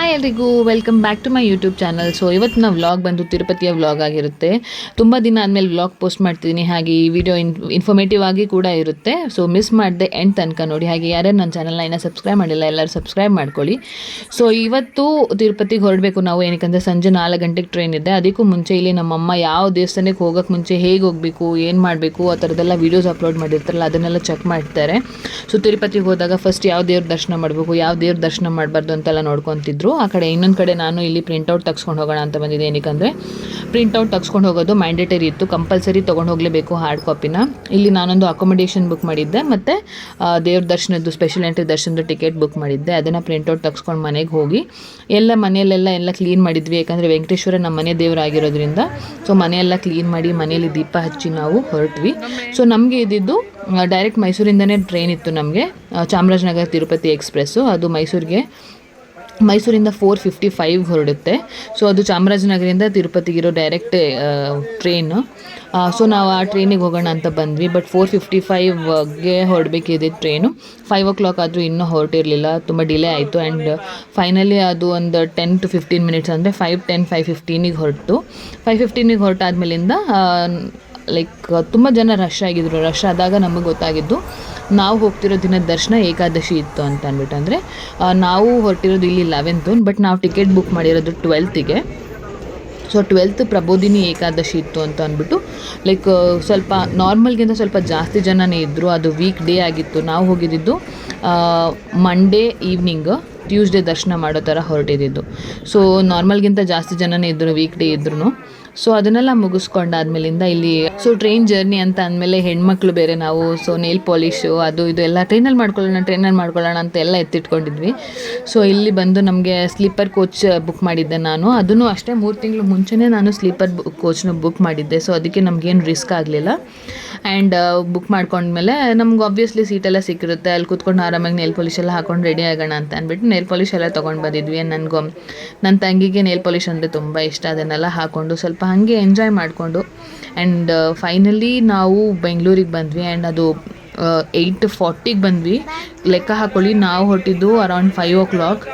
Hi ಎಲ್ರಿಗೂ welcome back to my YouTube channel so ಇವತ್ತಿನ vlog ಬಂದು ತಿರುಪತಿಯ ವ್ಲಾಗ್ ಆಗಿರುತ್ತೆ. ತುಂಬ ದಿನ ಆದಮೇಲೆ ವ್ಲಾಗ್ ಪೋಸ್ಟ್ ಮಾಡ್ತಿದ್ದೀನಿ. ಹಾಗೆ ಈ ವಿಡಿಯೋ ಇನ್ ಇನ್ಫಾರ್ಮೇಟಿವ್ ಆಗಿ ಕೂಡ ಇರುತ್ತೆ. ಸೊ ಮಿಸ್ ಮಾಡಿದೆ ಎಂಡ್ ತನಕ ನೋಡಿ. ಹಾಗೆ ಯಾರ್ಯಾರು ನನ್ನ ಚಾನಲ್ನ ಇನ್ನೂ ಸಬ್ಸ್ಕ್ರೈಬ್ ಮಾಡಿಲ್ಲ, ಎಲ್ಲರೂ ಸಬ್ಸ್ಕ್ರೈಬ್ ಮಾಡ್ಕೊಳ್ಳಿ. ಸೊ ಇವತ್ತು ತಿರುಪತಿಗೆ ಹೊರಡಬೇಕು ನಾವು. ಏನಕ್ಕಂದರೆ ಸಂಜೆ ನಾಲ್ಕು ಗಂಟೆಗೆ ಟ್ರೈನ್ ಇದೆ. ಅದಕ್ಕೂ ಮುಂಚೆ ಇಲ್ಲಿ ನಮ್ಮಮ್ಮ ಯಾವ ದೇವಸ್ಥಾನಕ್ಕೆ ಹೋಗೋಕ್ಕೆ ಮುಂಚೆ ಹೇಗೆ ಹೋಗಬೇಕು, ಏನು ಮಾಡಬೇಕು, ಆ ಥರದ್ದೆಲ್ಲ ವೀಡಿಯೋಸ್ ಅಪ್ಲೋಡ್ ಮಾಡಿರ್ತಾರಲ್ಲ, ಅದನ್ನೆಲ್ಲ ಚೆಕ್ ಮಾಡ್ತಾರೆ. ಸೊ ತಿರುಪತಿಗೆ ಹೋದಾಗ ಫಸ್ಟ್ ಯಾವ ದೇವ್ರ ದರ್ಶನ ಮಾಡಬೇಕು, ಯಾವ ದೇವ್ರ ದರ್ಶನ ಮಾಡಬಾರ್ದು ಅಂತೆಲ್ಲ ನೋಡ್ಕೊತಿದ್ರು. ಆ ಕಡೆ ಇನ್ನೊಂದು ಕಡೆ ನಾನು ಇಲ್ಲಿ ಪ್ರಿಂಟೌಟ್ ತಗ್ಸ್ಕೊಂಡು ಹೋಗೋಣ ಅಂತ ಬಂದಿದ್ದೆ. ಏನಕ್ಕಂದರೆ ಪ್ರಿಂಟೌಟ್ ತಗ್ಸ್ಕೊಂಡು ಹೋಗೋದು ಮ್ಯಾಂಡೇಟರಿ ಇತ್ತು. ಕಂಪಲ್ಸರಿ ತೊಗೊಂಡು ಹೋಗಲೇಬೇಕು ಹಾರ್ಡ್ ಕಾಪಿನ ಇಲ್ಲಿ ನಾನೊಂದು ಅಕೊಮಡೇಷನ್ ಬುಕ್ ಮಾಡಿದ್ದೆ. ಮತ್ತು ದೇವ್ರ ದರ್ಶನದ್ದು ಸ್ಪೆಷಲ್ ಎಂಟ್ರಿ ದರ್ಶನದ ಟಿಕೆಟ್ ಬುಕ್ ಮಾಡಿದ್ದೆ. ಅದನ್ನು ಪ್ರಿಂಟೌಟ್ ತಗ್ಸ್ಕೊಂಡು ಮನೆಗೆ ಹೋಗಿ, ಎಲ್ಲ ಮನೆಯಲ್ಲೆಲ್ಲ ಎಲ್ಲ ಕ್ಲೀನ್ ಮಾಡಿದ್ವಿ. ಯಾಕಂದರೆ ವೆಂಕಟೇಶ್ವರ ನಮ್ಮ ಮನೆ ದೇವರಾಗಿರೋದ್ರಿಂದ ಸೊ ಮನೆಯೆಲ್ಲ ಕ್ಲೀನ್ ಮಾಡಿ ಮನೆಯಲ್ಲಿ ದೀಪ ಹಚ್ಚಿ ನಾವು ಹೊರಟ್ವಿ. ಸೊ ನಮಗೆ ಇದ್ದಿದ್ದು ಡೈರೆಕ್ಟ್ ಮೈಸೂರಿಂದನೇ ಟ್ರೈನ್ ಇತ್ತು ನಮಗೆ. ಚಾಮರಾಜನಗರ ತಿರುಪತಿ ಎಕ್ಸ್ಪ್ರೆಸ್ಸು ಅದು ಮೈಸೂರಿಗೆ ಮೈಸೂರಿಂದ ಫೋರ್ ಫಿಫ್ಟಿ ಫೈವ್ ಹೊರಡುತ್ತೆ. ಸೊ ಅದು ಚಾಮರಾಜನಗರಿಂದ ತಿರುಪತಿಗಿರೋ ಡೈರೆಕ್ಟ್ ಟ್ರೈನು ಸೊ ನಾವು ಆ ಟ್ರೈನಿಗೆ ಹೋಗೋಣ ಅಂತ ಬಂದ್ವಿ ಬಟ್ ಫೋರ್ ಫಿಫ್ಟಿ ಫೈವ್ಗೆ ಹೊರಡಬೇಕಿದೆ ಟ್ರೈನು ಫೈವ್ ಓ ಕ್ಲಾಕ್ ಆದರೂ ಇನ್ನೂ ಹೊರಟಿರಲಿಲ್ಲ, ತುಂಬ ಡಿಲೇ ಆಯಿತು ಆ್ಯಂಡ್ ಫೈನಲಿ ಅದು ಒಂದು ಟೆನ್ ಟು ಫಿಫ್ಟೀನ್ ಮಿನಿಟ್ಸ್ ಅಂದರೆ ಫೈವ್ ಟೆನ್ ಫೈವ್ ಫಿಫ್ಟೀನಿಗೆ ಹೊರಟು. ಫೈವ್ ಫಿಫ್ಟೀನಿಗೆ ಹೊರಟಾದ್ಮೇಲಿಂದ ಲೈಕ್ ತುಂಬ ಜನ ರಶ್ ಆಗಿದ್ರು. ರಶ್ ಆದಾಗ ನಮಗೆ ಗೊತ್ತಾಗಿದ್ದು, ನಾವು ಹೋಗ್ತಿರೋ ದಿನದ ದರ್ಶನ ಏಕಾದಶಿ ಇತ್ತು ಅಂತ ಅಂದ್ಬಿಟ್ಟು. ಅಂದರೆ ನಾವು ಹೊರಟಿರೋದು ಇಲ್ಲಿ ಲೆವೆಂತು ಬಟ್ ನಾವು ಟಿಕೆಟ್ ಬುಕ್ ಮಾಡಿರೋದು ಟ್ವೆಲ್ತಿಗೆ ಸೊ ಟ್ವೆಲ್ತ್ ಪ್ರಬೋದಿನಿ ಏಕಾದಶಿ ಇತ್ತು ಅಂತ ಅಂದ್ಬಿಟ್ಟು ಲೈಕ್ ಸ್ವಲ್ಪ ನಾರ್ಮಲ್ಗಿಂತ ಸ್ವಲ್ಪ ಜಾಸ್ತಿ ಜನನೇ ಇದ್ದರು ಅದು ವೀಕ್ ಡೇ ಆಗಿತ್ತು. ನಾವು ಹೋಗಿದ್ದಿದ್ದು ಮಂಡೇ ಈವ್ನಿಂಗ್ ಟ್ಯೂಸ್ಡೇ ದರ್ಶನ ಮಾಡೋ ಥರ ಹೊರಟಿದ್ದು. ಸೊ ನಾರ್ಮಲ್ಗಿಂತ ಜಾಸ್ತಿ ಜನನೇ ಇದ್ದರು ವೀಕ್ ಡೇ ಇದ್ರೂ ಸೊ ಅದನ್ನೆಲ್ಲ ಮುಗಿಸ್ಕೊಂಡಾದ್ಮೇಲಿಂದ ಇಲ್ಲಿ ಸೊ ಟ್ರೈನ್ ಜರ್ನಿ ಅಂತ ಅಂದಮೇಲೆ ಹೆಣ್ಮಕ್ಳು ಬೇರೆ ನಾವು ಸೊ ನೇಲ್ ಪಾಲಿಶು ಅದು ಇದು ಎಲ್ಲ ಟ್ರೈನಲ್ಲಿ ಮಾಡ್ಕೊಳ್ಳೋಣ ಟ್ರೈನಲ್ಲಿ ಮಾಡ್ಕೊಳ್ಳೋಣ ಅಂತ ಎಲ್ಲ ಎತ್ತಿಟ್ಕೊಂಡಿದ್ವಿ. ಸೊ ಇಲ್ಲಿ ಬಂದು ನಮಗೆ ಸ್ಲೀಪರ್ ಕೋಚ್ ಬುಕ್ ಮಾಡಿದ್ದೆ ನಾನು. ಅದನ್ನು ಅಷ್ಟೇ ಮೂರು ತಿಂಗಳು ಮುಂಚೆನೇ ನಾನು ಸ್ಲೀಪರ್ ಕೋಚ್ನ ಬುಕ್ ಮಾಡಿದ್ದೆ. ಸೊ ಅದಕ್ಕೆ ನಮಗೇನು ರಿಸ್ಕ್ ಆಗಲಿಲ್ಲ. ಆ್ಯಂಡ್ ಬುಕ್ ಮಾಡ್ಕೊಂಡ್ಮೇಲೆ ನಮ್ಗೆ ಆಬ್ವಿಯಸ್ಲಿ ಸೀಟೆಲ್ಲ ಸಿಕ್ಕಿರುತ್ತೆ. ಅಲ್ಲಿ ಕೂತ್ಕೊಂಡು ಆರಾಮಾಗಿ ನೇಲ್ ಪಾಲಿಷ್ ಎಲ್ಲ ಹಾಕೊಂಡು ರೆಡಿ ಆಗೋಣ ಅಂತ ಅಂದ್ಬಿಟ್ಟು ನೇಲ್ ಪಾಲಿಷ್ ಎಲ್ಲ ತೊಗೊಂಡು ಬಂದಿದ್ವಿ. ನನಗೂ ನನ್ನ ತಂಗಿಗೆ ನೇಲ್ ಪಾಲಿಷ್ ಅಂದರೆ ತುಂಬ ಇಷ್ಟ. ಅದನ್ನೆಲ್ಲ ಹಾಕ್ಕೊಂಡು ಸ್ವಲ್ಪ ಹಾಗೆ ಎಂಜಾಯ್ ಮಾಡಿಕೊಂಡು. ಆ್ಯಂಡ್ ಫೈನಲಿ ನಾವು ಬೆಂಗಳೂರಿಗೆ ಬಂದ್ವಿ. ಆ್ಯಂಡ್ ಅದು ಏಯ್ಟ್ ಫಾರ್ಟಿಗೆ ಬಂದ್ವಿ. ಲೆಕ್ಕ ಹಾಕೊಳ್ಳಿ. ನಾವು ಹೊರಟಿದ್ದು around five o'clock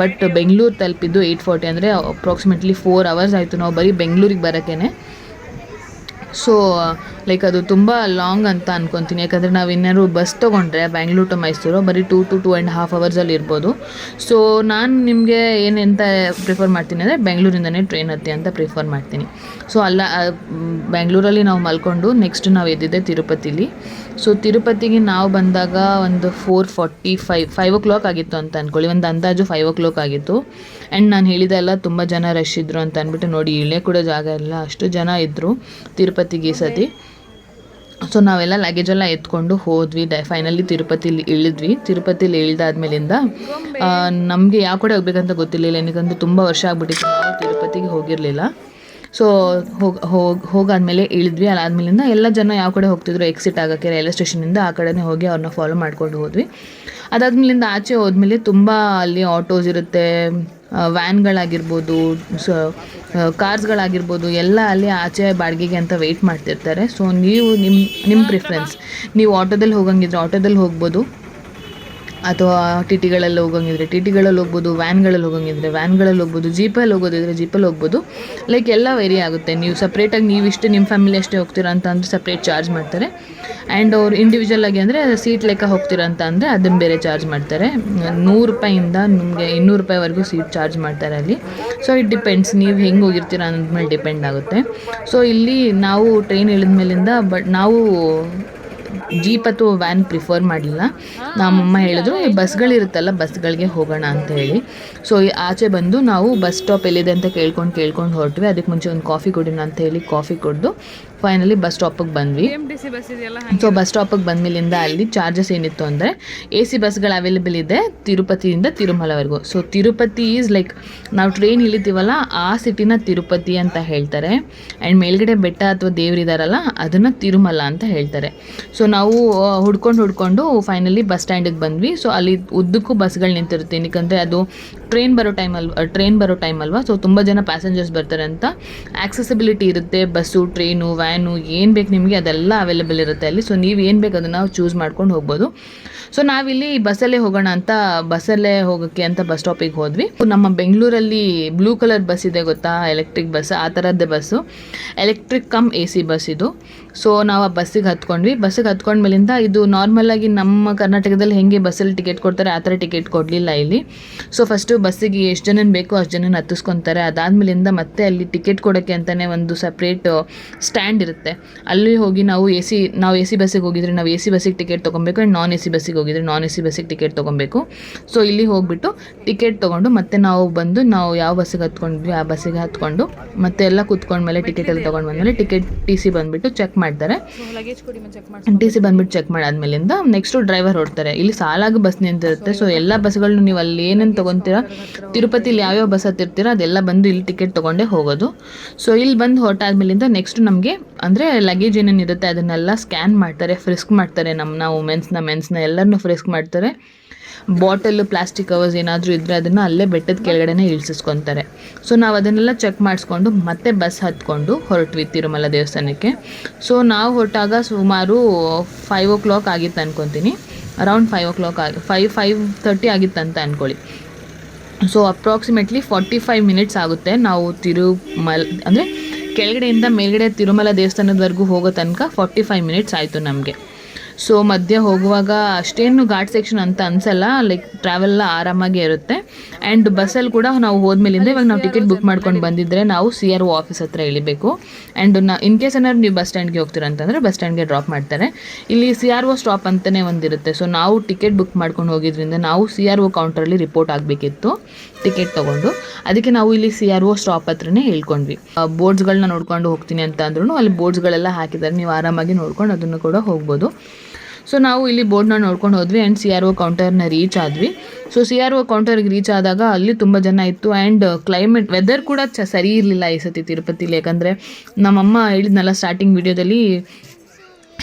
but Bengaluru ತಲುಪಿದ್ದು ಏಯ್ಟ್ ಫಾರ್ಟಿ ಅಂದರೆ ಅಪ್ರಾಕ್ಸಿಮೇಟ್ಲಿ ಫೋರ್ ಅವರ್ಸ್ ಆಯಿತು. ನಾವು ಬರೀ ಬೆಂಗಳೂರಿಗೆ ಬರೋಕ್ಕೇ ಸೊ ಲೈಕ್ ಅದು ತುಂಬ ಲಾಂಗ್ ಅಂತ ಅನ್ಕೊತೀನಿ. ಯಾಕಂದರೆ ನಾವು ಇನ್ನೇನು ಬಸ್ ತೊಗೊಂಡ್ರೆ ಬ್ಯಾಂಗ್ಳೂರ್ ಟು ಮೈಸೂರು ಬರೀ two to two and half ಅವರ್ಸಲ್ಲಿ ಇರ್ಬೋದು. ಸೊ ನಾನು ನಿಮಗೆ ಏನಂತ ಪ್ರಿಫರ್ ಮಾಡ್ತೀನಿ ಅಂದರೆ ಬೆಂಗಳೂರಿಂದನೇ ಟ್ರೈನ್ ಹತ್ತಿ ಅಂತ ಪ್ರಿಫರ್ ಮಾಡ್ತೀನಿ. ಸೊ ಅಲ್ಲ ಬೆಂಗಳೂರಲ್ಲಿ ನಾವು ಮಲ್ಕೊಂಡು ನೆಕ್ಸ್ಟ್ ನಾವು ಎದ್ದಿದ್ದೆ ತಿರುಪತಿಲಿ. ಸೊ ತಿರುಪತಿಗೆ ನಾವು ಬಂದಾಗ ಒಂದು four forty five five o'clock ಆಗಿತ್ತು ಅಂತ ಅಂದ್ಕೊಳ್ಳಿ ಒಂದು ಅಂದಾಜು ಫೈವ್ ಓ ಕ್ಲಾಕ್ ಆಗಿತ್ತು. ಆ್ಯಂಡ್ ನಾನು ಹೇಳಿದೆ ಎಲ್ಲ ತುಂಬ ಜನ ರಶ್ ಇದ್ದರು ಅಂತ ಅಂದ್ಬಿಟ್ಟು ನೋಡಿ, ಇಲ್ಲೇ ಕೂಡ ಜಾಗ ಇಲ್ಲ. ಅಷ್ಟು ಜನ ಇದ್ದರು ತಿರುಪತಿಗೆ ಈ ಸತಿ. ಸೊ ನಾವೆಲ್ಲ ಲಗೇಜೆಲ್ಲ ಎತ್ಕೊಂಡು ಹೋದ್ವಿ. Dye finally ತಿರುಪತಿಲಿ ಇಳಿದ್ವಿ. ತಿರುಪತಿಲಿ ಇಳಿದಾದ್ಮೇಲಿಂದ ನಮಗೆ ಯಾವ ಕಡೆ ಹೋಗ್ಬೇಕಂತ ಗೊತ್ತಿರಲಿಲ್ಲ. ಏನಕ್ಕಂದ್ರೆ ತುಂಬ ವರ್ಷ ಆಗ್ಬಿಟ್ಟಿತ್ತು. ನಾವು ತಿರುಪತಿಗೆ ಹೋಗಿರಲಿಲ್ಲ. ಸೊ ಹೋಗಿ ಹೋಗಿ, ಹೋಗಾದ್ಮೇಲೆ ಇಳಿದ್ವಿ. ಅಲ್ಲಾದ್ಮೇಲಿಂದ ಎಲ್ಲ ಜನ ಯಾವ ಕಡೆ ಹೋಗ್ತಿದ್ರು ಎಕ್ಸಿಟ್ ಆಗೋಕ್ಕೆ ರೈಲ್ವೆ ಸ್ಟೇಷನಿಂದ ಆ ಕಡೆನೇ ಹೋಗಿ ಅವ್ರನ್ನ ಫಾಲೋ ಮಾಡ್ಕೊಂಡು ಹೋದ್ವಿ. ಅದಾದ್ಮೇಲಿಂದ ಆಚೆ ಹೋದ್ಮೇಲೆ ತುಂಬ ಅಲ್ಲಿ ಆಟೋಸ್ ಇರುತ್ತೆ. ವ್ಯಾನ್ಗಳಾಗಿರ್ಬೋದು, ಸ ಕಾರ್ಸ್ಗಳಾಗಿರ್ಬೋದು, ಎಲ್ಲ ಅಲ್ಲಿ ಆಚೆ ಬಾಡಿಗೆಗೆ ಅಂತ ವೆಯ್ಟ್ ಮಾಡ್ತಿರ್ತಾರೆ. ಸೊ ನೀವು ನಿಮ್ಮ ನಿಮ್ಮ ಪ್ರಿಫ್ರೆನ್ಸ್ ನೀವು ಆಟೋದಲ್ಲಿ ಹೋಗಂಗಿದ್ರೆ ಆಟೋದಲ್ಲಿ ಹೋಗ್ಬೋದು. ಅಥವಾ ಟಿ ಟಿಗಳಲ್ಲಿ ಹೋಗಂಗಿದ್ರೆ ಟಿ ಟಿಗಳಲ್ಲಿ ಹೋಗ್ಬೋದು, ವ್ಯಾನ್ಗಳಲ್ಲಿ ಹೋಗಂಗಿದ್ರೆ ವ್ಯಾನ್ಗಳಲ್ಲಿ ಹೋಗ್ಬೋದು ಜೀಪಲ್ಲಿ ಹೋಗೋದಿದ್ರೆ ಜೀಪಲ್ಲಿ ಹೋಗ್ಬೋದು. ಲೈಕ್ ಎಲ್ಲ ವೇರಿ ಆಗುತ್ತೆ. ನೀವು ಸಪ್ರೇಟಾಗಿ ನೀವು ಇಷ್ಟು ನಿಮ್ಮ ಫ್ಯಾಮಿಲಿ ಅಷ್ಟೇ ಹೋಗ್ತೀರಾ ಅಂತ ಅಂದರೆ ಸಪ್ರೇಟ್ ಚಾರ್ಜ್ ಮಾಡ್ತಾರೆ. ಆ್ಯಂಡ್ ಅವ್ರು ಇಂಡಿವಿಜುವಲ್ ಆಗಿ ಅಂದರೆ ಸೀಟ್ ಲೆಕ್ಕ ಹೋಗ್ತೀರಾ ಅಂತ ಅಂದರೆ ಅದನ್ನು ಬೇರೆ ಚಾರ್ಜ್ ಮಾಡ್ತಾರೆ. ನೂರು ರೂಪಾಯಿಂದ ನಿಮಗೆ ಇನ್ನೂರು ರೂಪಾಯಿವರೆಗೂ ಸೀಟ್ ಚಾರ್ಜ್ ಮಾಡ್ತಾರೆ ಅಲ್ಲಿ. ಸೊ ಇಟ್ ಡಿಪೆಂಡ್ಸ್ ನೀವು ಹೆಂಗೆ ಹೋಗಿರ್ತೀರಾ ಅನ್ನೋದ್ಮೇಲೆ ಡಿಪೆಂಡ್ ಆಗುತ್ತೆ. ಸೊ ಇಲ್ಲಿ ನಾವು ಟ್ರೈನ್ ಇಳಿದ ಮೇಲಿಂದ ಬಟ್ ನಾವು ಜೀಪ್ ಅಥವಾ ವ್ಯಾನ್ ಪ್ರಿಫರ್ ಮಾಡಲಿಲ್ಲ ನಮ್ಮಮ್ಮ ಹೇಳಿದ್ರು ಬಸ್ಗಳಿರುತ್ತಲ್ಲ ಬಸ್ಗಳಿಗೆ ಹೋಗೋಣ ಅಂತ ಹೇಳಿ. ಸೊ ಆಚೆ ಬಂದು ನಾವು ಬಸ್ ಸ್ಟಾಪ್ ಎಲ್ಲಿದೆ ಅಂತ ಕೇಳ್ಕೊಂಡು ಕೇಳ್ಕೊಂಡು ಹೊರಟ್ವಿ. ಅದಕ್ಕೆ ಮುಂಚೆ ಒಂದು ಕಾಫಿ ಕೊಡೋಣ ಅಂತ ಹೇಳಿ ಕಾಫಿ ಕೊಡ್ದು ಫೈನಲಿ ಬಸ್ ಸ್ಟಾಪಿಗೆ ಬಂದ್ವಿ. ಸೊ ಬಸ್ ಸ್ಟಾಪಿಗೆ ಬಂದ್ಮೇಲಿಂದ ಅಲ್ಲಿ ಚಾರ್ಜಸ್ ಏನಿತ್ತು ಅಂದರೆ ಎ ಸಿ ಬಸ್ಗಳು ಅವೈಲೇಬಲ್ ಇದೆ ತಿರುಪತಿಯಿಂದ ತಿರುಮಲವರೆಗೂ. ಸೊ ತಿರುಪತಿ ಈಸ್ ಲೈಕ್ ನಾವು ಟ್ರೈನ್ ಇಳಿತೀವಲ್ಲ ಆ ಸಿಟಿನ ತಿರುಪತಿ ಅಂತ ಹೇಳ್ತಾರೆ. ಆ್ಯಂಡ್ ಮೇಲ್ಗಡೆ ಬೆಟ್ಟ ಅಥವಾ ದೇವರಿದಾರಲ್ಲ ಅದನ್ನು ತಿರುಮಲ ಅಂತ ಹೇಳ್ತಾರೆ. ಸೊ ನಾವು ಹುಡ್ಕೊಂಡು ಹುಡ್ಕೊಂಡು ಫೈನಲಿ ಬಸ್ ಸ್ಟ್ಯಾಂಡಿಗೆ ಬಂದ್ವಿ. ಸೊ ಅಲ್ಲಿ ಉದ್ದಕ್ಕೂ ಬಸ್ಗಳು ನಿಂತಿರುತ್ತೆ. ಏನಕ್ಕಂದರೆ ಅದು ಟ್ರೈನ್ ಬರೋ ಟೈಮ್ ಟ್ರೈನ್ ಬರೋ ಟೈಮ್ ಅಲ್ವಾ. ಸೊ ತುಂಬ ಜನ ಪ್ಯಾಸೆಂಜರ್ಸ್ ಬರ್ತಾರೆ ಅಂತ. ಆಕ್ಸೆಸಿಬಿಲಿಟಿ ಇರುತ್ತೆ ಬಸ್ಸು ಟ್ರೈನು ವ್ಯಾನು ಏನು ಬೇಕು ನಿಮಗೆ ಅದೆಲ್ಲ ಅವೈಲೇಬಲ್ ಇರುತ್ತೆ ಅಲ್ಲಿ. ಸೊ ನೀವು ಏನು ಬೇಕು ಅದನ್ನು ಚೂಸ್ ಮಾಡ್ಕೊಂಡು ಹೋಗ್ಬೋದು. ಸೊ ನಾವಿಲ್ಲಿ ಬಸ್ಸಲ್ಲೇ ಹೋಗೋಣ ಅಂತ ಬಸ್ಸಲ್ಲೇ ಹೋಗೋಕ್ಕೆ ಅಂತ ಬಸ್ ಸ್ಟಾಪಿಗೆ ಹೋದ್ವಿ. ನಮ್ಮ ಬೆಂಗಳೂರಲ್ಲಿ ಬ್ಲೂ ಕಲರ್ ಬಸ್ ಇದೆ ಗೊತ್ತಾ? ಎಲೆಕ್ಟ್ರಿಕ್ ಬಸ್ ಆ ಥರದ್ದೇ bus electric cum A C bus ಇದು. ಸೊ ನಾವು ಆ ಬಸ್ಸಿಗೆ ಹತ್ಕೊಂಡ್ವಿ. ಬಸ್ಸಿಗೆ ಹತ್ಕೊಂಡ್ಮೇಲಿಂದ ಇದು ನಾರ್ಮಲ್ ಆಗಿ ನಮ್ಮ ಕರ್ನಾಟಕದಲ್ಲಿ ಹೆಂಗೆ ಬಸ್ಸಲ್ಲಿ ಟಿಕೆಟ್ ಕೊಡ್ತಾರೆ, ಆ ಥರ ಟಿಕೆಟ್ ಕೊಡಲಿಲ್ಲ ಇಲ್ಲಿ. ಸೊ ಫಸ್ಟು ಬಸ್ಸಿಗೆ ಎಷ್ಟು ಜನ ಬೇಕೋ ಅಷ್ಟು ಜನನ ಹತ್ತಿಸ್ಕೊತಾರೆ. ಅದಾದ್ಮೇಲಿಂದ ಮತ್ತೆ ಅಲ್ಲಿ ಟಿಕೆಟ್ ಕೊಡೋಕ್ಕೆ ಅಂತಲೇ ಒಂದು ಸಪ್ರೇಟ್ ಸ್ಟ್ಯಾಂಡ್ ಇರುತ್ತೆ. ಅಲ್ಲಿ ಹೋಗಿ ನಾವು ಎ ಸಿ ನಾವು ಎ ಸಿ ಬಸ್ಸಿಗೆ ಹೋಗಿದ್ರೆ ನಾವು ಎ ಸಿ ಬಸ್ಸಿಗೆ ಟಿಕೆಟ್ ತೊಗೊಬೇಕು ಆ್ಯಂಡ್ ನಾನ್ ಎ ಸಿ ಬಸ್ಸಿಗೆ ಹೋಗಿದ್ರೆ ನಾನ್ ಎ ಸಿ ಬಸ್ಸಿಗೆ ಟಿಕೆಟ್ ತೊಗೊಬೇಕು. ಸೊ ಇಲ್ಲಿ ಹೋಗ್ಬಿಟ್ಟು ಟಿಕೆಟ್ ತೊಗೊಂಡು ಮತ್ತೆ ನಾವು ಬಂದು ನಾವು ಯಾವ ಬಸ್ಸಿಗೆ ಹತ್ಕೊಂಡ್ವಿ, ಆ ಬಸ್ಸಿಗೆ ಹತ್ಕೊಂಡು ಮತ್ತೆ ಎಲ್ಲ ಕೂತ್ಕೊಂಡ್ಮೇಲೆ ಟಿಕೆಟ್ ಎಲ್ಲ ತೊಗೊಂಡು ಬಂದಮೇಲೆ ಟಿಕೆಟ್ ಟಿ ಸಿ ಬಂದುಬಿಟ್ಟು ಚೆಕ್ ಮಾಡ್ತಾರೆ. ಟಿ ಸಿ ಬಂದ್ಬಿಟ್ಟು ಚೆಕ್ ಮಾಡಾದ್ಮೇಲಿಂದ ನೆಕ್ಸ್ಟು ಡ್ರೈವರ್ ಹೊಡ್ತಾರೆ ಇಲ್ಲಿ ಸಾಲಾಗಿ ಬಸ್ ನಿಂತಿರುತ್ತೆ. ಸೊ ಎಲ್ಲ ಬಸ್ಗಳನ್ನ ನೀವು ಅಲ್ಲಿ ಏನೇನು ತೊಗೊತೀರಾ ತಿರುಪತಿಲಿ ಯಾವ್ಯಾವ ಬಸ್ ಹತ್ತಿರ್ತೀರ ಅದೆಲ್ಲ ಬಂದು ಇಲ್ಲಿ ಟಿಕೆಟ್ ತೊಗೊಂಡೇ ಹೋಗೋದು. ಸೊ ಇಲ್ಲಿ ಬಂದು ಹೊರಟಾದ್ಮೇಲಿಂದ ನೆಕ್ಸ್ಟ್ ನಮಗೆ ಅಂದರೆ ಲಗೇಜ್ ಏನೇನಿರುತ್ತೆ ಅದನ್ನೆಲ್ಲ ಸ್ಕ್ಯಾನ್ ಮಾಡ್ತಾರೆ ಫ್ರಿಸ್ಕ್ ಮಾಡ್ತಾರೆ ನಮ್ಮನ್ನ ವುಮೆನ್ಸ್ನ ಮೆನ್ಸ್ನ ಎಲ್ಲರನ್ನೂ ಫ್ರಿಸ್ಕ್ ಮಾಡ್ತಾರೆ. ಬಾಟಲ್, ಪ್ಲಾಸ್ಟಿಕ್ ಕವರ್ಸ್ ಏನಾದರೂ ಇದ್ದರೆ ಅದನ್ನು ಅಲ್ಲೇ ಬೆಟ್ಟದ ಕೆಳಗಡೆನೇ ಇಳಿಸಿಸ್ಕೊತಾರೆ. ಸೊ ನಾವು ಅದನ್ನೆಲ್ಲ ಚೆಕ್ ಮಾಡಿಸ್ಕೊಂಡು ಮತ್ತೆ ಬಸ್ ಹತ್ಕೊಂಡು ಹೊರಟ್ವಿ ತಿರುಮಲ ದೇವಸ್ಥಾನಕ್ಕೆ. ಸೊ ನಾವು ಹೊರಟಾಗ ಸುಮಾರು ಫೈವ್ ಓ ಕ್ಲಾಕ್ ಆಗಿತ್ತು ಅನ್ಕೊತೀನಿ. ಅರೌಂಡ್ ಫೈವ್ ಓ ಕ್ಲಾಕ್ ಆಗಿ ಫೈವ್ ಫೈವ್ ತರ್ಟಿ ಆಗಿತ್ತು ಅಂತ ಅಂದ್ಕೊಳ್ಳಿ so approximately forty five minutes ಆಗುತ್ತೆ ನಾವು ತಿರುಮಲ್, ಅಂದರೆ ಕೆಳಗಡೆಯಿಂದ ಮೇಲ್ಗಡೆ ತಿರುಮಲ ದೇವಸ್ಥಾನದವರೆಗೂ ಹೋಗೋ ತನಕ ಫಾರ್ಟಿ ಫೈವ್ ಮಿನಿಟ್ಸ್ ಆಯಿತು ನಮಗೆ. ಸೊ ಮಧ್ಯೆ ಹೋಗುವಾಗ ಅಷ್ಟೇನು ಘಾಟ್ ಸೆಕ್ಷನ್ ಅಂತ ಅನ್ಸಲ್ಲ ಲೈಕ್ ಟ್ರಾವೆಲ್ಲ ಆರಾಮಾಗಿ ಇರುತ್ತೆ. ಆ್ಯಂಡ್ ಬಸ್ಸಲ್ಲಿ ಕೂಡ ನಾವು ಹೋದ್ಮೇಲಿಂದ ಇವಾಗ ನಾವು ಟಿಕೆಟ್ ಬುಕ್ ಮಾಡ್ಕೊಂಡು ಬಂದಿದ್ದರೆ ನಾವು ಸಿ ಆರ್ ಒ ಆಫೀಸ್ ಹತ್ರ ಇಳಿಬೇಕು. ಆ್ಯಂಡ್ ನಾ ಇನ್ ಕೇಸ್ ಏನಾದ್ರು ನೀವು ಬಸ್ ಸ್ಟ್ಯಾಂಡ್ಗೆ ಹೋಗ್ತೀರ ಅಂತಂದರೆ ಬಸ್ ಸ್ಟ್ಯಾಂಡ್ಗೆ ಡ್ರಾಪ್ ಮಾಡ್ತಾರೆ. ಇಲ್ಲಿ ಸಿ ಆರ್ ಒ ಸ್ಟಾಪ್ ಅಂತಲೇ ಒಂದಿರುತ್ತೆ. ಸೊ ನಾವು ಟಿಕೆಟ್ ಬುಕ್ ಮಾಡ್ಕೊಂಡು ಹೋಗಿದ್ರಿಂದ ನಾವು ಸಿ ಆರ್ ಒ ಕೌಂಟ್ರಲ್ಲಿ ರಿಪೋರ್ಟ್ ಆಗಬೇಕಿತ್ತು. ಟಿಕೆಟ್ ತಗೊಂಡು, ಅದಕ್ಕೆ ನಾವು ಇಲ್ಲಿ ಸಿ ಆರ್ ಒ ಸ್ಟಾಪ್ ಹತ್ರನೇ ಹೇಳ್ಕೊಂಡ್ವಿ. ಬೋರ್ಡ್ಸ್ಗಳನ್ನ ನೋಡ್ಕೊಂಡು ಹೋಗ್ತೀನಿ ಅಂತ ಅಂದ್ರೂ ಅಲ್ಲಿ ಬೋರ್ಡ್ಸ್ಗಳೆಲ್ಲ ಹಾಕಿದ್ದಾರೆ, ನೀವು ಆರಾಮಾಗಿ ನೋಡ್ಕೊಂಡು ಅದನ್ನು ಕೂಡ ಹೋಗ್ಬೋದು. ಸೊ ನಾವು ಇಲ್ಲಿ ಬೋರ್ಡ್ನ ನೋಡ್ಕೊಂಡು ಹೋದ್ವಿ ಆ್ಯಂಡ್ ಸಿ ಆರ್ ಒ ಕೌಂಟರ್ನ ರೀಚ್ ಆದ್ವಿ. ಸೊ ಸಿ ಆರ್ ಒ ಕೌಂಟರ್ಗೆ ರೀಚ್ ಆದಾಗ ಅಲ್ಲಿ ತುಂಬ ಜನ ಇತ್ತು ಆ್ಯಂಡ್ ಕ್ಲೈಮೇಟ್ ವೆದರ್ ಕೂಡ ಚ, ಸರಿ ಇರಲಿಲ್ಲ ಈ ಸತಿ ತಿರುಪತಿಲಿ. ಯಾಕಂದರೆ ನಮ್ಮಮ್ಮ ಹೇಳಿದ್ನಲ್ಲ ಸ್ಟಾರ್ಟಿಂಗ್ ವಿಡಿಯೋದಲ್ಲಿ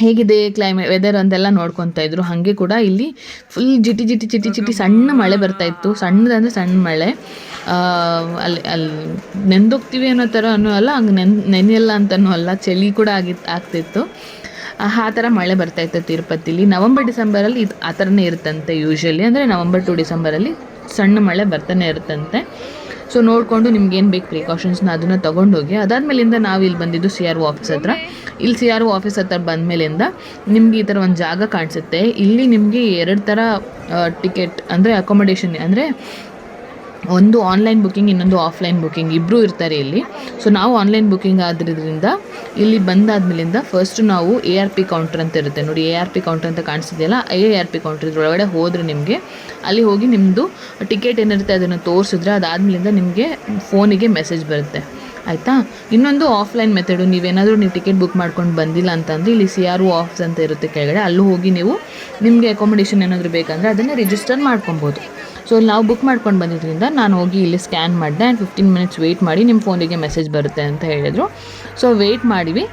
ಹೇಗಿದೆ ಕ್ಲೈಮೇಟ್ ವೆದರ್ ಅಂತೆಲ್ಲ ನೋಡ್ಕೊತಾ ಇದ್ರು. ಹಾಗೆ ಕೂಡ ಇಲ್ಲಿ ಫುಲ್ ಜಿಟಿ ಜಿಟಿ ಚಿಟಿ ಚಿಟಿ ಸಣ್ಣ ಮಳೆ ಬರ್ತಾ ಇತ್ತು. ಸಣ್ಣದಂದರೆ ಸಣ್ಣ ಮಳೆ. ಅಲ್ಲಿ ಅಲ್ಲಿ ನೆಂದೋಗ್ತೀವಿ ಅನ್ನೋ ಥರ ಅನ್ನೋ ಅಲ್ಲ, ಹಂಗೆ ನೆನ್, ನೆನೆಯಲ್ಲ ಅಂತನೂ ಅಲ್ಲ, ಚಳಿ ಕೂಡ ಆಗಿ, ಆಗ್ತಿತ್ತು. ಆ ಥರ ಮಳೆ ಬರ್ತಾ ಇತ್ತು ತಿರುಪತಿಲಿ. ನವಂಬರ್ ಡಿಸೆಂಬರಲ್ಲಿ ಇದು ಆ ಥರನೇ ಇರುತ್ತಂತೆ ಯೂಶ್ವಲಿ ಅಂದರೆ ನವಂಬರ್ ಟು ಡಿಸೆಂಬರಲ್ಲಿ ಸಣ್ಣ ಮಳೆ ಬರ್ತಾನೆ ಇರುತ್ತಂತೆ. ಸೊ ನೋಡಿಕೊಂಡು ನಿಮ್ಗೆ ಏನು ಬೇಕು ಪ್ರಿಕಾಷನ್ಸ್ನ ಅದನ್ನು ತೊಗೊಂಡೋಗಿ, ಅದಾದಮೇಲಿಂದ ನಾವು ಇಲ್ಲಿ ಬಂದಿದ್ದು ಸಿ ಆರ್ ಒ ಆಫೀಸ್ ಹತ್ರ. ಇಲ್ಲಿ ಸಿ ಆರ್ ಒ ಆಫೀಸ್ ಹತ್ರ ಬಂದಮೇಲಿಂದ ನಿಮಗೆ ಈ ಥರ ಒಂದು ಜಾಗ ಕಾಣಿಸುತ್ತೆ. ಇಲ್ಲಿ ನಿಮಗೆ ಎರಡು ಥರ ಟಿಕೆಟ್ ಅಂದರೆ ಅಕೊಮಡೇಷನ್ ಅಂದರೆ ಒಂದು ಆನ್ಲೈನ್ ಬುಕ್ಕಿಂಗ್ ಇನ್ನೊಂದು ಆಫ್ಲೈನ್ ಬುಕ್ಕಿಂಗ್ ಇಬ್ಬರೂ ಇರ್ತಾರೆ ಇಲ್ಲಿ. ಸೊ ನಾವು ಆನ್ಲೈನ್ ಬುಕ್ಕಿಂಗ್ ಆದ್ರಿಂದ ಇಲ್ಲಿ ಬಂದಾದ್ಮೇಲಿಂದ ಫಸ್ಟ್ ನಾವು ಎ ಆರ್ ಪಿ ಕೌಂಟರ್ ಅಂತ ಇರುತ್ತೆ. ನೋಡಿ ಎ ಆರ್ ಪಿ ಕೌಂಟರ್ ಅಂತ ಕಾಣಿಸ್ತಿದೆಯಲ್ಲ ಎ ಆರ್ ಪಿ ಕೌಂಟರ್ ಇದ್ರೊಳಗಡೆ ಹೋದರೆ ನಿಮಗೆ ಅಲ್ಲಿ ಹೋಗಿ ನಿಮ್ಮದು ಟಿಕೆಟ್ ಏನಿರುತ್ತೆ ಅದನ್ನು ತೋರಿಸಿದ್ರೆ ಅದಾದ್ಮೇಲಿಂದ ನಿಮಗೆ ಫೋನಿಗೆ ಮೆಸೇಜ್ ಬರುತ್ತೆ. ಆಯಿತಾ? ಇನ್ನೊಂದು ಆಫ್ಲೈನ್ ಮೆಥಡು ನೀವೇನಾದರೂ ನೀವು ಟಿಕೆಟ್ ಬುಕ್ ಮಾಡ್ಕೊಂಡು ಬಂದಿಲ್ಲ ಅಂತಂದರೆ ಇಲ್ಲಿ ಸಿ ಆರ್ ಒ ಆಫೀಸ್ ಅಂತ ಇರುತ್ತೆ ಕೆಳಗಡೆ. ಅಲ್ಲೂ ಹೋಗಿ ನೀವು ನಿಮಗೆ ಅಕೊಮಡೇಷನ್ ಏನಾದರೂ ಬೇಕಂದರೆ ಅದನ್ನು ರಿಜಿಸ್ಟರ್ ಮಾಡ್ಕೊಬೋದು. ಸೊ ನಾವು ಬುಕ್ ಮಾಡ್ಕೊಂಡು ಬಂದಿದ್ದರಿಂದ ನಾನು ಹೋಗಿ ಇಲ್ಲಿ ಸ್ಕ್ಯಾನ್ ಮಾಡಿದೆ ಆ್ಯಂಡ್ ಫಿಫ್ಟೀನ್ ಮಿನಿಟ್ಸ್ ವೆಯ್ಟ್ ಮಾಡಿ ನಿಮ್ಮ ಫೋನಿಗೆ ಮೆಸೇಜ್ ಬರುತ್ತೆ ಅಂತ ಹೇಳಿದರು. ಸೊ ವೆಯ್ಟ್ ಮಾಡಿವಿ.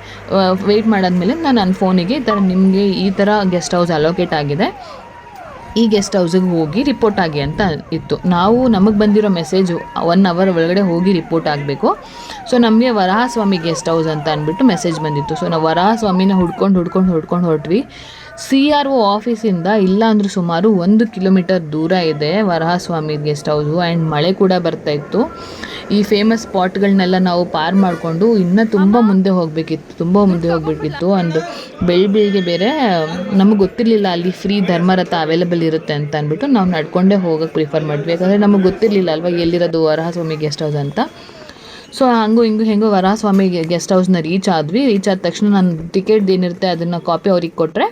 ವೆಯ್ಟ್ ಮಾಡಾದ್ಮೇಲೆ ನಾನು ನನ್ನ ಫೋನಿಗೆ ಈ ಥರ ನಿಮಗೆ ಈ ಥರ ಗೆಸ್ಟ್ ಹೌಸ್ ಅಲೋಕೇಟ್ ಆಗಿದೆ. ಈ ಗೆಸ್ಟ್ ಹೌಸಿಗೆ ಹೋಗಿ ರಿಪೋರ್ಟ್ ಆಗಿ ಅಂತ ಇತ್ತು. ನಾವು ನಮಗೆ ಬಂದಿರೋ ಮೆಸೇಜು ಒನ್ ಅವರ್ ಒಳಗಡೆ ಹೋಗಿ ರಿಪೋರ್ಟ್ ಆಗಬೇಕು. ಸೊ ನಮಗೆ ವರಾಹಸ್ವಾಮಿ ಗೆಸ್ಟ್ ಹೌಸ್ ಅಂತ ಅಂದ್ಬಿಟ್ಟು ಮೆಸೇಜ್ ಬಂದಿತ್ತು. ಸೊ ನಾವು ವರಾಹಸ್ವಾಮಿನ ಹುಡ್ಕೊಂಡು ಹುಡ್ಕೊಂಡು ಹುಡ್ಕೊಂಡು ಹೊರಟ್ವಿ. ಸಿ ಆರ್ ಒ ಆಫೀಸಿಂದ ಇಲ್ಲ ಅಂದರೂ ಸುಮಾರು ಒಂದು ಕಿಲೋಮೀಟರ್ ದೂರ ಇದೆ ವರಹಸ್ವಾಮಿ ಗೆಸ್ಟ್ ಹೌಸು ಆ್ಯಂಡ್ ಮಳೆ ಕೂಡ ಬರ್ತಾ ಇತ್ತು. ಈ ಫೇಮಸ್ ಸ್ಪಾಟ್ಗಳನ್ನೆಲ್ಲ ನಾವು ಪಾರ್ ಮಾಡಿಕೊಂಡು ಇನ್ನೂ ತುಂಬ ಮುಂದೆ ಹೋಗಬೇಕಿತ್ತು, ತುಂಬ ಮುಂದೆ ಹೋಗಬೇಕಿತ್ತು. ಆ್ಯಂಡ್ ಬೆಳ್ ಬೆಳಿಗ್ಗೆ ಬೇರೆ, ನಮಗೆ ಗೊತ್ತಿರಲಿಲ್ಲ ಅಲ್ಲಿ ಫ್ರೀ ಧರ್ಮರಥ ಅವೈಲೇಬಲ್ ಇರುತ್ತೆ ಅಂತ ಅಂದ್ಬಿಟ್ಟು ನಾವು ನಡ್ಕೊಂಡೇ ಹೋಗೋಕ್ಕೆ ಪ್ರಿಫರ್ ಮಾಡಿದ್ವಿ. ಯಾಕಂದರೆ ನಮಗೆ ಗೊತ್ತಿರಲಿಲ್ಲ ಅಲ್ವಾ ಎಲ್ಲಿರೋದು ವರಹಸ್ವಾಮಿ ಗೆಸ್ಟ್ ಹೌಸ್ ಅಂತ. ಸೊ ಹಂಗೂ ಹಿಂಗೂ ಹೆಂಗೋ ವರಸ್ವಾಮಿ ಗೆಸ್ಟ್ ಹೌಸ್ನ ರೀಚ್ ಆದ್ವಿ. ರೀಚ್ ಆದ ತಕ್ಷಣ ನಾನು ಟಿಕೆಟ್ ಏನಿರುತ್ತೆ ಅದನ್ನು ಕಾಪಿ ಅವ್ರಿಗೆ ಕೊಟ್ಟರೆ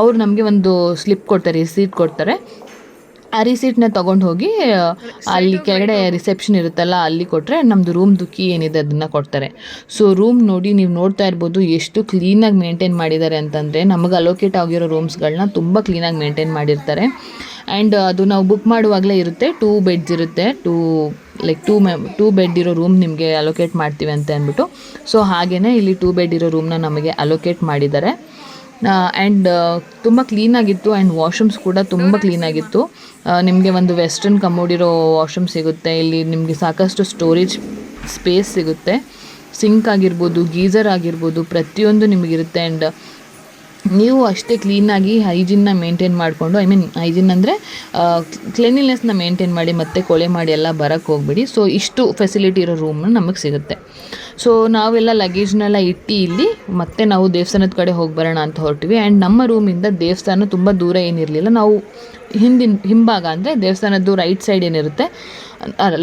ಅವ್ರು ನಮಗೆ ಒಂದು ಸ್ಲಿಪ್ ಕೊಡ್ತಾರೆ ರಿಸೀಟ್ ಕೊಡ್ತಾರೆ. ಆ ರಿಸೀಟ್ನ ತೊಗೊಂಡು ಹೋಗಿ ಅಲ್ಲಿ ಕೆಳಗಡೆ ರಿಸೆಪ್ಷನ್ ಇರುತ್ತಲ್ಲ ಅಲ್ಲಿ ಕೊಟ್ಟರೆ ನಮ್ಮದು ರೂಮ್ ಕೀ ಏನಿದೆ ಅದನ್ನು ಕೊಡ್ತಾರೆ. ಸೊ ರೂಮ್ ನೋಡಿ ನೀವು ನೋಡ್ತಾ ಇರ್ಬೋದು ಎಷ್ಟು ಕ್ಲೀನಾಗಿ ಮೇಂಟೈನ್ ಮಾಡಿದ್ದಾರೆ ಅಂತಂದರೆ ನಮಗೆ ಅಲೋಕೇಟ್ ಆಗಿರೋ ರೂಮ್ಸ್ಗಳನ್ನ ತುಂಬ ಕ್ಲೀನಾಗಿ ಮೇಂಟೈನ್ ಮಾಡಿರ್ತಾರೆ. ಆ್ಯಂಡ್ ಅದು ನಾವು ಬುಕ್ ಮಾಡುವಾಗಲೇ ಇರುತ್ತೆ ಟೂ ಬೆಡ್ಸ್ ಇರುತ್ತೆ two like two me two bed ಇರೋ ರೂಮ್ ನಿಮಗೆ ಅಲೋಕೇಟ್ ಮಾಡ್ತೀವಿ ಅಂತ ಅಂದ್ಬಿಟ್ಟು. ಸೊ ಹಾಗೆಯೇ ಇಲ್ಲಿ ಟೂ ಬೆಡ್ ಇರೋ ರೂಮ್ನ ನಮಗೆ ಅಲೋಕೇಟ್ ಮಾಡಿದ್ದಾರೆ. ಆ್ಯಂಡ್ ತುಂಬ ಕ್ಲೀನಾಗಿತ್ತು ಆ್ಯಂಡ್ ವಾಶ್ರೂಮ್ಸ್ ಕೂಡ ತುಂಬ ಕ್ಲೀನಾಗಿತ್ತು ನಿಮಗೆ ಒಂದು ವೆಸ್ಟರ್ನ್ ಕಮೋಡಿರೋ ವಾಶ್ರೂಮ್ ಸಿಗುತ್ತೆ. ಇಲ್ಲಿ ನಿಮಗೆ ಸಾಕಷ್ಟು ಸ್ಟೋರೇಜ್ ಸ್ಪೇಸ್ ಸಿಗುತ್ತೆ. ಸಿಂಕ್ ಆಗಿರ್ಬೋದು ಗೀಸರ್ ಆಗಿರ್ಬೋದು ಪ್ರತಿಯೊಂದು ನಿಮಗಿರುತ್ತೆ ಆ್ಯಂಡ್ ನೀವು ಅಷ್ಟೇ ಕ್ಲೀನಾಗಿ ಹೈಜಿನ್ನ ಮೇಂಟೈನ್ ಮಾಡಿಕೊಂಡು ಐ ಮೀನ್ ಹೈಜಿನ್ ಅಂದರೆ ಕ್ಲೀನಿನೆಸ್ನ ಮೇಂಟೈನ್ ಮಾಡಿ ಮತ್ತೆ ಕೊಳೆ ಮಾಡಿ ಎಲ್ಲ ಬರೋಕ್ಕೆ ಹೋಗ್ಬಿಡಿ. ಸೊ ಇಷ್ಟು ಫೆಸಿಲಿಟಿ ಇರೋ ರೂಮ್ ನಮಗೆ ಸಿಗುತ್ತೆ. ಸೊ ನಾವೆಲ್ಲ ಲಗೇಜ್ನೆಲ್ಲ ಇಟ್ಟು ಇಲ್ಲಿ ಮತ್ತೆ ನಾವು ದೇವಸ್ಥಾನದ ಕಡೆ ಹೋಗಿ ಬರೋಣ ಅಂತ ಹೊರಟಿವಿ. ಆ್ಯಂಡ್ ನಮ್ಮ ರೂಮಿಂದ ದೇವಸ್ಥಾನ ತುಂಬ ದೂರ ಏನಿರಲಿಲ್ಲ. ನಾವು ಹಿಂದಿನ, ಹಿಂಭಾಗ ಅಂದರೆ ದೇವಸ್ಥಾನದ್ದು ರೈಟ್ ಸೈಡ್ ಏನಿರುತ್ತೆ.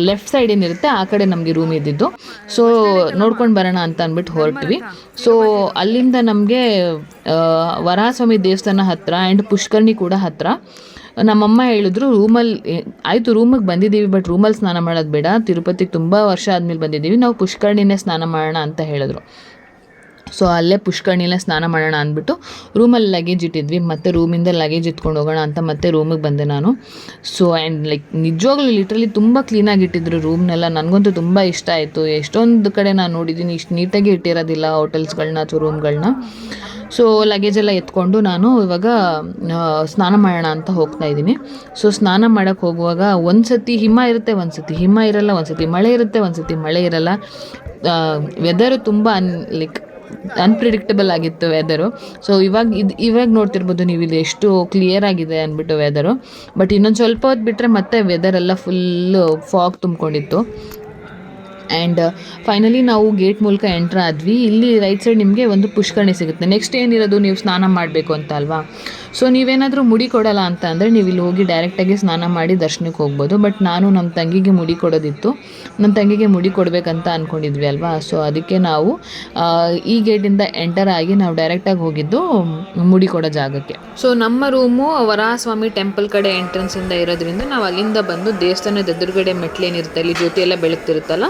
ಲೆಫ್ಟ್ ಸೈಡ್ ಏನಿರುತ್ತೆ, ಆ ಕಡೆ ನಮಗೆ ರೂಮ್ ಇದ್ದಿದ್ದು. ಸೊ ನೋಡ್ಕೊಂಡು ಬರೋಣ ಅಂತ ಅಂದ್ಬಿಟ್ಟು ಹೊರಟ್ವಿ. ಸೊ ಅಲ್ಲಿಂದ ನಮಗೆ ವರಹಸ್ವಾಮಿ ದೇವಸ್ಥಾನ ಹತ್ತಿರ ಆ್ಯಂಡ್ ಪುಷ್ಕರ್ಣಿ ಕೂಡ ಹತ್ತಿರ ನಮ್ಮಮ್ಮ ಹೇಳಿದ್ರು ರೂಮಲ್ಲಿ ಆಯಿತು ರೂಮಿಗೆ ಬಂದಿದ್ದೀವಿ ಬಟ್ ರೂಮಲ್ಲಿ ಸ್ನಾನ ಮಾಡೋದು ಬೇಡ. ತಿರುಪತಿಗೆ ತುಂಬ ವರ್ಷ ಆದಮೇಲೆ ಬಂದಿದ್ದೀವಿ. ನಾವು ಪುಷ್ಕರ್ಣಿನೇ ಸ್ನಾನ ಮಾಡೋಣ ಅಂತ ಹೇಳಿದ್ರು. ಸೊ ಅಲ್ಲೇ ಪುಷ್ಕರ್ಣಿಲೇ ಸ್ನಾನ ಮಾಡೋಣ ಅಂದ್ಬಿಟ್ಟು ರೂಮಲ್ಲಿ ಲಗೇಜ್ ಇಟ್ಟಿದ್ವಿ. ಮತ್ತೆ ರೂಮಿಂದ ಲಗೇಜ್ ಎತ್ಕೊಂಡು ಹೋಗೋಣ ಅಂತ ಮತ್ತೆ ರೂಮಿಗೆ ಬಂದೆ ನಾನು. ಸೊ ಆ್ಯಂಡ್ ಲೈಕ್ ನಿಜವಾಗ್ಲೂ ಲಿಟ್ರಲಿ ತುಂಬ ಕ್ಲೀನಾಗಿ ಇಟ್ಟಿದ್ರು ರೂಮ್ನೆಲ್ಲ ನನಗಂತೂ ತುಂಬ ಇಷ್ಟ ಆಯಿತು. ಎಷ್ಟೊಂದು ಕಡೆ ನಾನು ನೋಡಿದ್ದೀನಿ, ಇಷ್ಟು ನೀಟಾಗಿ ಇಟ್ಟಿರೋದಿಲ್ಲ ಹೋಟೆಲ್ಸ್ಗಳನ್ನ ಅಥವಾ ರೂಮ್ಗಳನ್ನ ಸೊ ಲಗೇಜ್ ಎಲ್ಲ ಎತ್ಕೊಂಡು ನಾನು ಇವಾಗ ಸ್ನಾನ ಮಾಡೋಣ ಅಂತ ಹೋಗ್ತಾ ಇದ್ದೀನಿ. ಸೊ ಸ್ನಾನ ಮಾಡೋಕ್ಕೆ ಹೋಗುವಾಗ ಒಂದು ಸತಿ ಹಿಮ ಇರುತ್ತೆ ಒಂದು ಸತಿ ಹಿಮ ಇರಲ್ಲ ಒಂದು ಸತಿ ಮಳೆ ಇರುತ್ತೆ ಒಂದು ಸತಿ ಮಳೆ ಇರಲ್ಲ. ವೆದರು ತುಂಬ ಅನ್ ಲೈಕ್ ಅನ್ಪ್ರಿಡಿಕ್ಟಬಲ್ ಆಗಿತ್ತು ವೆದರು ಸೊ ಇವಾಗ ಇದು, ಇವಾಗ ನೋಡ್ತಿರ್ಬೋದು ನೀವು ಇಲ್ಲಿ ಎಷ್ಟು ಕ್ಲಿಯರ್ ಆಗಿದೆ ಅಂದ್ಬಿಟ್ಟು ವೆದರು ಬಟ್ ಇನ್ನೊಂದು ಸ್ವಲ್ಪ ಹೊತ್ತು ಬಿಟ್ಟರೆ ಮತ್ತೆ ವೆದರ್ ಎಲ್ಲ ಫುಲ್ಲು ಫಾಗ್ ತುಂಬಿಕೊಂಡಿತ್ತು. ಆ್ಯಂಡ್ ಫೈನಲಿ ನಾವು ಗೇಟ್ ಮೂಲಕ ಎಂಟ್ರ್ ಆದ್ವಿ. ಇಲ್ಲಿ ರೈಟ್ ಸೈಡ್ ನಿಮಗೆ ಒಂದು ಪುಷ್ಕರಣಿ ಸಿಗುತ್ತೆ. ನೆಕ್ಸ್ಟ್ ಏನಿರೋದು ನೀವು ಸ್ನಾನ ಮಾಡಬೇಕು ಅಂತ ಅಲ್ವಾ? ಸೊ ನೀವೇನಾದರೂ ಮುಡಿ ಕೊಡಲ್ಲ ಅಂತ ಅಂದರೆ ನೀವು ಇಲ್ಲಿ ಹೋಗಿ ಡೈರೆಕ್ಟಾಗಿ ಸ್ನಾನ ಮಾಡಿ ದರ್ಶನಕ್ಕೆ ಹೋಗ್ಬೋದು. ಬಟ್ ನಾನು ನಮ್ಮ ತಂಗಿಗೆ ಮುಡಿ ಕೊಡೋದಿತ್ತು. ನಮ್ಮ ತಂಗಿಗೆ ಮುಡಿ ಕೊಡಬೇಕಂತ ಅಂದ್ಕೊಂಡಿದ್ವಿ ಅಲ್ವಾ? ಸೊ ಅದಕ್ಕೆ ನಾವು ಈ ಗೇಟಿಂದ ಎಂಟರ್ ಆಗಿ ನಾವು ಡೈರೆಕ್ಟಾಗಿ ಹೋಗಿದ್ದು ಮುಡಿ ಕೊಡೋ ಜಾಗಕ್ಕೆ. ಸೊ ನಮ್ಮ ರೂಮು ವರಾಸ್ವಾಮಿ ಟೆಂಪಲ್ ಕಡೆ ಎಂಟ್ರೆನ್ಸಿಂದ ಇರೋದ್ರಿಂದ ನಾವು ಅಲ್ಲಿಂದ ಬಂದು ದೇವಸ್ಥಾನದ ಎದುರುಗಡೆ ಮೆಟ್ಲೇನಿರುತ್ತೆ. ಅಲ್ಲಿ ಜ್ಯೋತಿ ಎಲ್ಲ ಬೆಳಗ್ತಿರುತ್ತಲ್ಲ?